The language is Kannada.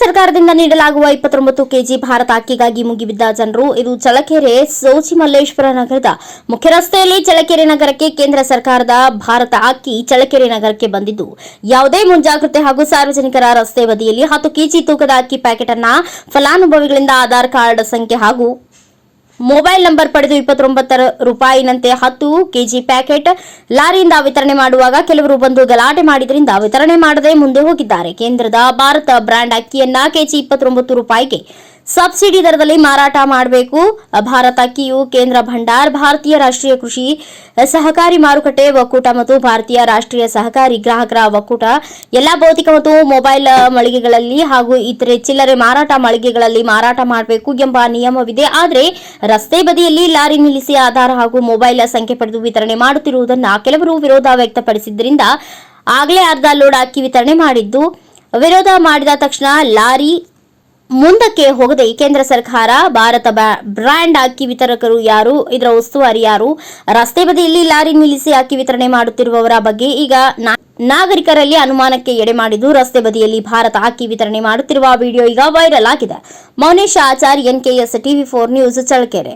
ಸರ್ಕಾರದಿಂದ ನೀಡಲಾಗುವ ಇಪ್ಪತ್ತೊಂಬತ್ತು ಕೆಜಿ ಭಾರತ ಅಕ್ಕಿಗಾಗಿ ಮುಗಿಬಿದ್ದ ಜನರು, ಇದು ಚಳಕೆರೆ ಸೋಚಿ ಮಲ್ಲೇಶ್ವರ ನಗರದ ಮುಖ್ಯ ರಸ್ತೆಯಲ್ಲಿ ಚಳಕೆರೆ ನಗರಕ್ಕೆ ಕೇಂದ್ರ ಸರ್ಕಾರದ ಭಾರತ ಅಕ್ಕಿ ಚಳಕೆರೆ ನಗರಕ್ಕೆ ಬಂದಿದ್ದು. ಯಾವುದೇ ಮುಂಜಾಗ್ರತೆ ಹಾಗೂ ಸಾರ್ವಜನಿಕರ ರಸ್ತೆ ಬದಿಯಲ್ಲಿ ಹತ್ತು ಕೆಜಿ ತೂಕದ ಅಕ್ಕಿ ಪ್ಯಾಕೆಟ್ ಅನ್ನ ಫಲಾನುಭವಿಗಳಿಂದ ಆಧಾರ್ ಕಾರ್ಡ್ ಸಂಖ್ಯೆ ಹಾಗೂ ಮೊಬೈಲ್ ನಂಬರ್ ಪಡೆದು ಇಪ್ಪತ್ತೊಂಬತ್ತರ ರೂಪಾಯಿನಂತೆ ಹತ್ತು ಕೆಜಿ ಪ್ಯಾಕೆಟ್ ಲಾರಿಯಿಂದ ವಿತರಣೆ ಮಾಡುವಾಗ ಕೆಲವರು ಬಂದು ಗಲಾಟೆ ಮಾಡಿದ್ರಿಂದ ವಿತರಣೆ ಮಾಡದೆ ಮುಂದೆ ಹೋಗಿದ್ದಾರೆ. ಕೇಂದ್ರದ ಭಾರತ ಬ್ರ್ಯಾಂಡ್ ಅಕ್ಕಿಯನ್ನ ಕೆಜಿ ಇಪ್ಪತ್ತೊಂಬತ್ತು ರೂಪಾಯಿಗೆ ಸಬ್ಸಿಡಿ ದರದಲ್ಲಿ ಮಾರಾಟ ಮಾಡಬೇಕು. ಭಾರತ ಅಕ್ಕಿಯು ಕೇಂದ್ರ ಭಂಡಾರ್, ಭಾರತೀಯ ರಾಷ್ಟ್ರೀಯ ಕೃಷಿ ಸಹಕಾರಿ ಮಾರುಕಟ್ಟೆ ಒಕ್ಕೂಟ ಮತ್ತು ಭಾರತೀಯ ರಾಷ್ಟ್ರೀಯ ಸಹಕಾರಿ ಗ್ರಾಹಕರ ಒಕ್ಕೂಟ. ಎಲ್ಲಾ ಭೌತಿಕ ಮತ್ತು ಮೊಬೈಲ್ ಮಳಿಗೆಗಳಲ್ಲಿ ಹಾಗೂ ಇತರೆ ಚಿಲ್ಲರೆ ಮಾರಾಟ ಮಳಿಗೆಗಳಲ್ಲಿ ಮಾರಾಟ ಮಾಡಬೇಕು ಎಂಬ ನಿಯಮವಿದೆ. ಆದರೆ ರಸ್ತೆ ಬದಿಯಲ್ಲಿ ಲಾರಿ ನಿಲ್ಲಿಸಿ ಆಧಾರ್ ಹಾಗೂ ಮೊಬೈಲ್ ಸಂಖ್ಯೆ ಪಡೆದು ವಿತರಣೆ ಮಾಡುತ್ತಿರುವುದನ್ನು ಕೆಲವರು ವಿರೋಧ ವ್ಯಕ್ತಪಡಿಸಿದ್ದರಿಂದ ಆಗಲೇ ಅರ್ಧ ಲೋಡ್ ಅಕ್ಕಿ ವಿತರಣೆ ಮಾಡಿದ್ದು. ವಿರೋಧ ಮಾಡಿದ ತಕ್ಷಣ ಲಾರಿ ಮುಂದಕ್ಕೆ ಹೋಗದೆ ಕೇಂದ್ರ ಸರ್ಕಾರ ಭಾರತ ಬ್ರ್ಯಾಂಡ್ ಅಕ್ಕಿ ವಿತರಕರು ಯಾರು? ಇದರ ಉಸ್ತುವಾರಿ ಯಾರು? ರಸ್ತೆ ಬದಿಯಲ್ಲಿ ಲಾರಿ ನಿಲ್ಲಿಸಿ ಅಕ್ಕಿ ವಿತರಣೆ ಮಾಡುತ್ತಿರುವವರ ಬಗ್ಗೆ ಈಗ ನಾಗರಿಕರಲ್ಲಿ ಅನುಮಾನಕ್ಕೆ ಎಡೆ ಮಾಡಿದ್ದು ರಸ್ತೆ ಬದಿಯಲ್ಲಿ ಭಾರತ ಅಕ್ಕಿ ವಿತರಣೆ ಮಾಡುತ್ತಿರುವ ವಿಡಿಯೋ ಈಗ ವೈರಲ್ ಆಗಿದೆ. Mounesh Achar NKS TV four news, Challakere.